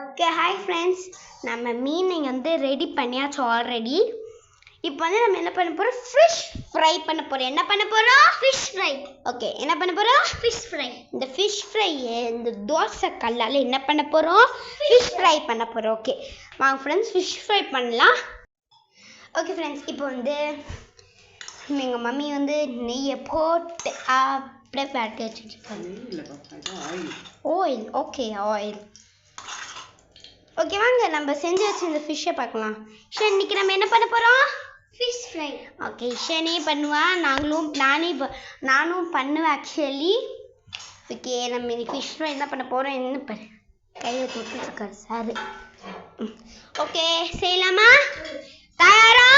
Okay hi friends நம்ம மீன் வந்து ready பண்ணியாச்சு ஆல்ரெடி இப்போ வந்து நம்ம என்ன பண்ண போகிறோம் ஃபிஷ் ஃப்ரை பண்ண போகிறோம் என்ன பண்ண போகிறோம் ஃபிஷ் ஃப்ரை ஓகே என்ன பண்ண போகிறோம் ஃபிஷ் ஃப்ரை இந்த ஃபிஷ் ஃப்ரை இந்த தோசை கல்லால் என்ன பண்ண போகிறோம் ஃபிஷ் ஃப்ரை பண்ண போகிறோம் ஓகே வாங்க ஃப்ரெண்ட்ஸ் ஃபிஷ் ஃப்ரை பண்ணலாம். ஓகே ஃப்ரெண்ட்ஸ் இப்போ வந்து எங்கள் மம்மி வந்து நெய்யை போட்டு அப்படியே இது oil oil okay oil okay வாங்க நம்ம செஞ்சு வச்ச இந்த ஃபிஷ்ஷை பார்க்கலாம். ஷன் இன்னைக்கு நம்ம என்ன பண்ண போகிறோம் ஃபிஷ் ஃப்ரை ஓகே ஷனே பண்ணுவா நாங்களும் நானே நானும் பண்ணுவேன் ஆக்சுவலி ஓகே நம்ம இன்னைக்கு ஃபிஷ் ஃப்ரை என்ன பண்ண போகிறோம் என்ன பண்ண கையை தொட்டுருக்காரு சார் ஓகே செய்யலாமா? தயாரா?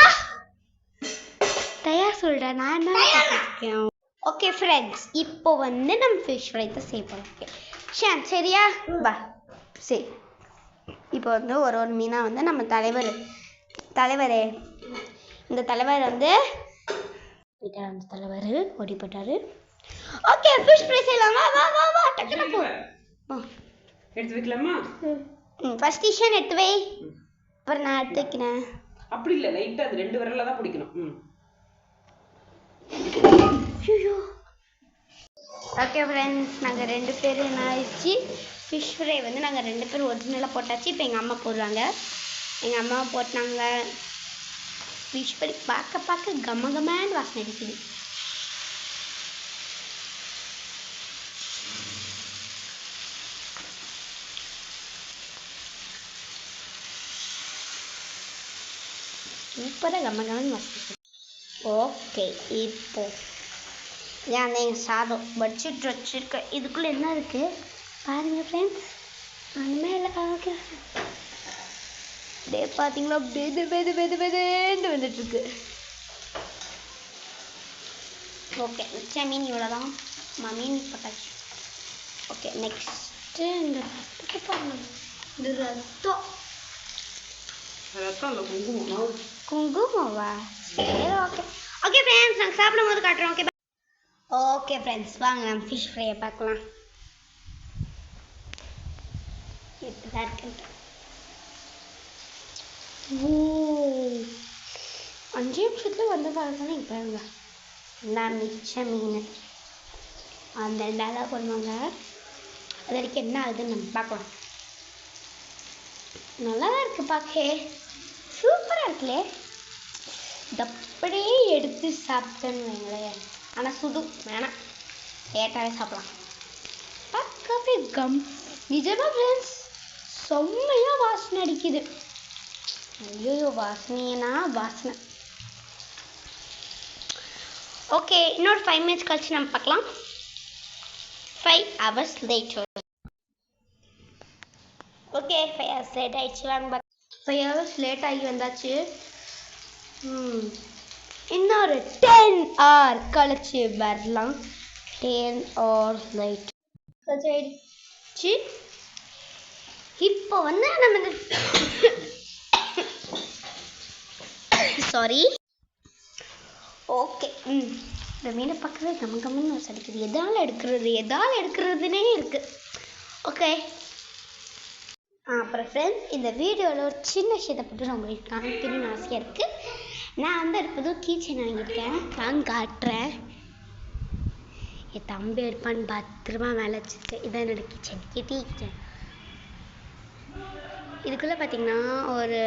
தயார் சொல்கிறேன் நான் என்ன ஓகே ஃப்ரெண்ட்ஸ் இப்போ வந்து நம்ம ஃபிஷ் ஃப்ரை தான் செய்ய போகிறோம் ஓகே ஷான் சரியா? பா சரி இப்போ வந்து ஒரு ஒரு மீனாக வந்து நம்ம தலைவர் தலைவரே. இந்த தலைவர் வந்து அந்த தலைவர் ஓடி போயிட்டாரு. ஓகே ஃபிஷ் ஃப்ரை செய்யலாம். வா வா வா வா டக்குனு போ. எடுத்து வைக்கலாமா? ம். ஃபஸ்ட் ஷான் எடுத்து வை. அப்புறம் நான் எடுத்து வைக்கிறேன். அப்படி இல்லை லைட்டாக அது ரெண்டு விரல்ல தான் பிடிக்கணும். ம். ஐயோ. ஓகே ஃப்ரெண்ட்ஸ் நாங்கள் ரெண்டு பேரும் என்ன ஆயிடுச்சு? ஃபிஷ் ஃப்ரை வந்து நாங்கள் ரெண்டு பேரும் ஒரிஜினலாக போட்டாச்சு. இப்போ எங்கள் அம்மா போடுறாங்க. எங்கள் அம்மா போட்டாங்க. ஃபிஷ் ஃப்ரை பார்க்க பார்க்க கம கமான்னு வாசனை அடிக்குது. சூப்பராக கம வாசனை ஓகே இப்போ ஏன் எங்கள் சாதம் வச்சுட்டு வச்சுருக்கேன் இதுக்குள்ளே என்ன இருக்குது பாருங்கள் ஃப்ரெண்ட்ஸ் ஒன்றுமே இல்லை ஓகே அப்படியே பார்த்தீங்களா பெது பெது பெது பெதுன்னு வந்துட்டுருக்கு. ஓகே மிச்ச மீன் இவ்வளோ தான் மீன் போட்டாச்சு ஓகே நெக்ஸ்ட்டு இந்த ரத்தத்தை பாருங்க. இந்த ரத்தம். ரத்தம் இல்லை குங்குமம். குங்குமவா சரி ஓகே ஓகே ஃப்ரெண்ட்ஸ் நாங்கள் சாப்பிடும் போது காட்டுறோம் ஓகே ஓகே ஃப்ரெண்ட்ஸ் வாங்க நம்ம ஃபிஷ் ஃப்ரையை பார்க்கலாம். இப்படிதான் இருக்கு ஓ அஞ்சு நிமிஷத்தில் வந்து பாருங்க இப்போ பாருங்க. நான் மிச்ச மீன். அந்த ரெண்டாவது பண்ணுவாங்க அது வரைக்கும் என்ன ஆகுதுன்னு நம்ம பார்க்கலாம். நல்லா தான் இருக்கு பார்க்க சூப்பராக இருக்குல்லே அப்படியே எடுத்து சாப்பிட்டேன்னு வைங்களேன். ஆனால் சுடு வேணாம். லேட்டாகவே சாப்பிடலாம். பார்க்கவே கம். நிஜமா ஃப்ரெண்ட்ஸ் செம்மையாக வாசனை அடிக்குது. ஐயோ வாசனைனா வாசனை. ஓகே இன்னொரு ஃபைவ் மினிட்ஸ் கழிச்சு நம்ம பார்க்கலாம். Five hours late okay five hours late ஆகிடுச்சு வாங்க ஃபைவ் ஹவர்ஸ் லேட் ஆகி வந்தாச்சு. ம். இன்னொரு டென் ஆர் கழிச்சு வரலாம். டென் ஆர் லைட் கழிச்சு ஆயிடுச்சு இப்போ வந்து நம்ம இந்த சாரி ஓகே ம். இந்த மீனை பார்க்கவே கம்ம கம்மன்னு ஒரு சடிக்குது எதால் எடுக்கிறது எதால் எடுக்கிறதுனே இருக்குது ஓகே அப்புறம் ஃப்ரெண்ட்ஸ் இந்த வீடியோவில் ஒரு சின்ன விஷயத்தை பற்றி நான் உங்களுக்கு காமிக்கணும்னு ஆசையாக இருக்குது நான் வந்து ஒரு புது கீச்சன் வாங்கியிருக்கேன். நான் காட்டுறேன். என் தம்பி எடுப்பான்னு பத்திரமா மேலே வச்சுருக்கேன் இதான் என்னோட கிச்சன் கிட்டி கிச்சன் இதுக்குள்ளே பார்த்தீங்கன்னா ஒரு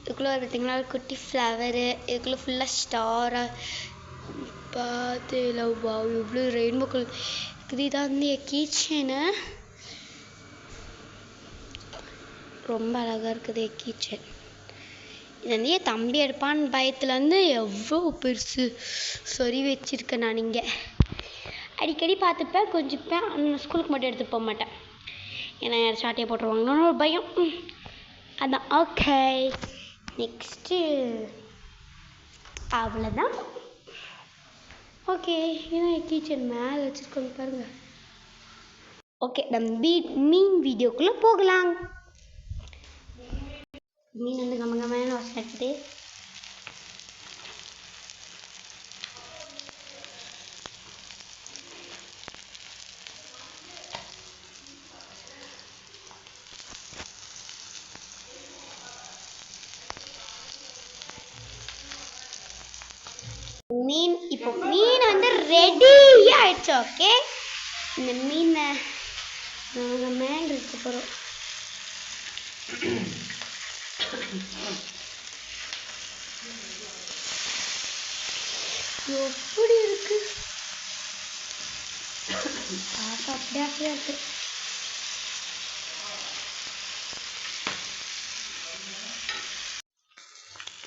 இதுக்குள்ளே பார்த்தீங்கன்னா ஒரு குட்டி ஃப்ளவரு இதுக்குள்ளே ஃபுல்லாக ஸ்டாராக பார்த்து வா இவ்வளோ ரெயின்போ கலர் இருக்குது இதான் வந்து என் கீச்சனு ரொம்ப அழகாக இருக்குது என் கீச்சன் இது வந்து என் தம்பி எடுப்பான்னு பயத்தில் வந்து எவ்வளோ பெருசு சொறி வச்சிருக்கேன் நான் இங்கே. அடிக்கடி பார்த்துப்பேன் கொஞ்சிப்பேன். ஆனால் ஸ்கூலுக்கு மட்டும் எடுத்து போக மாட்டேன். ஏன்னா யாரும் சாட்டையை போட்டுருவாங்கன்னு ஒரு பயம். அதான் ஓகே நெக்ஸ்ட்டு அவ்வளோதான் ஓகே ஏன்னா என் கிச்சன் மேலே வச்சுருக்கோங்க பாருங்கள் ஓகே நம்ம மீன் வீடியோக்குள்ளே போகலாம். மீன் வந்து கம கமன்னு ஹட்தே மீன் இப்போ மீன் வந்து ரெடியாக ஆயிடுச்சு ஓகே இந்த மீனை நாங்கள் மேல் போகிறோம் எப்படி இருக்கு? பார்க்க அப்படியே அப்படியே இருக்கு.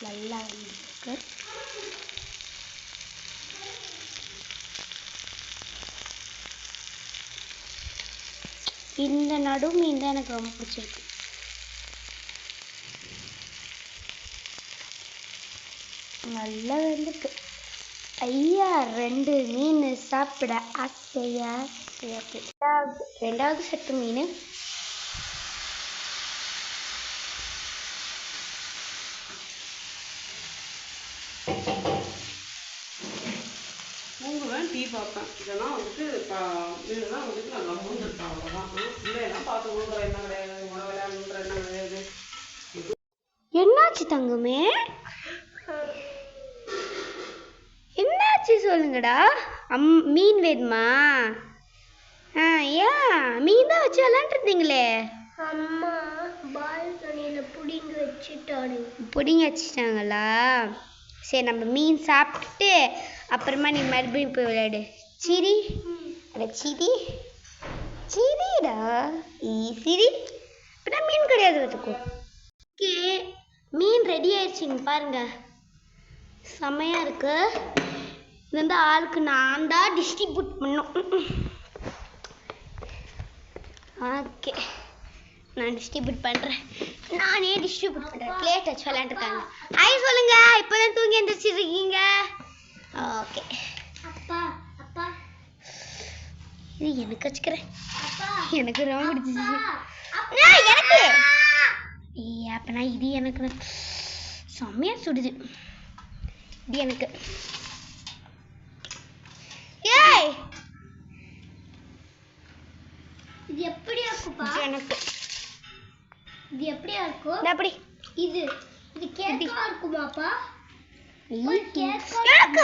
நல்லா இருக்கு. இந்த நடு மீன் தான் எனக்கு ரொம்ப பிடிச்சிருக்கு. நல்லா வெந்திருக்கு. ஐயா ரெண்டு மீன் சாப்பிட ஆசையா. ரெண்டாவது ரெண்டாவது செட்டு மீன்? தூங்குவேன் டீ பார்ப்பேன் இதெல்லாம் வந்துட்டு ப- இதெல்லாம் வந்துட்டு நல்லா மூந்துருக்கேன் அவ்வளோதான் இல்லைன்னா பார்த்து ஊன்ற என்ன கிடையாது உணவு விளையாடுன்ற என்ன கிடையாது. என்னாச்சு தங்கமே? என்னாச்சு சொல்லுங்கடா. அம் மீன் வேணுமா? ஆ ஏன் மீன் தான் வச்சு விளாண்டுருந்தீங்களே? அம்மா பால்கனியில் பிடிங்கி வச்சுட்டாடு புடிங்க வச்சுட்டாங்களா? சரி நம்ம மீன் சாப்பிட்டுட்டு அப்புறமா நீ மறுபடியும் போய் விளையாடு. சிரி. அட சிரி. சிரிடா. ஈ சிரி இப்பதான் மீன் கிடையாது வச்சுக்கோ ஓகே மீன் ரெடி ஆயிடுச்சுங்க பாருங்க. செமையா இருக்கு. இது வந்து ஆளுக்கு நான் தான் டிஸ்ட்ரிபியூட் பண்ணும். ஓகே நான் டிஸ்ட்ரிபியூட் பண்றேன். நானே டிஸ்ட்ரிபியூட் பண்றேன். பிளேட் வச்சு விளையாண்டுருக்காங்க. ஹாய் சொல்லுங்க. இப்போதான் தூங்கி எந்திரிச்சிருக்கீங்க. ஓகே அப்பா அப்பா. இது எனக்கு வச்சுக்கிறேன். எனக்கு ரொம்ப பிடிச்சிச்சு. எனக்கு. ஏய் அப்பனா இது எனக்கு செம்மையா சுடுது. இது எனக்கு. இருக்கும் இந்த அப்படி. இது. இது கேக்கா இருக்குமாப்பா? எனக்கு எனக்கு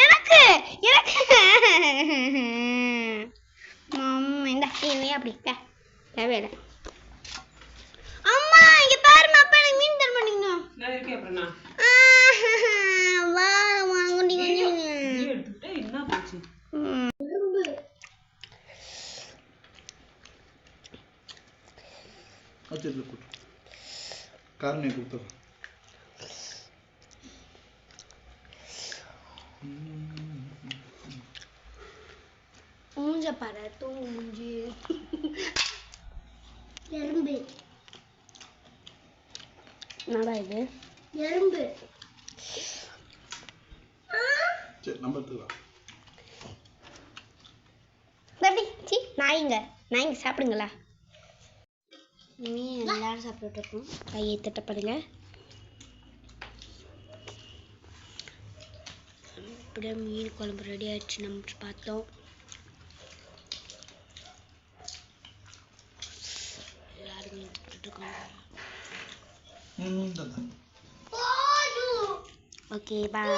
எனக்கு. மம்மி இந்த அப்படி. தேவையில்லை அம்மா இங்க பாருமா அப்பா எனக்கு மீன் தர மாட்டீங்க நான் இருக்கேன் அப்புறம் நான் வா வாங்கி நீ எடுத்துக்கிட்டே என்ன போச்சு எறும்பு கொடுத்துருக்கல கொடு. காரணி கொடுத்துருவோம் மூஞ்ச பாரு தூங்கு மூஞ்சி. எறும்பு இது? எறும்பு சரி நம்ம நாய்ங்க நாய்ங்க சாப்பிடுங்களா? இனி எல்லாரும் சாப்பிட்டுட்டு இருக்கோம் கையை திட்டப்படுங்க இப்படியே மீன் குழம்பு ரெடி ஆயிடுச்சு நம்ம பார்த்தோம் எல்லாரும் மீன் சாப்பிட்டுட்டு இருக்கோம் ಹ್ಞೂ ஓகே பாய்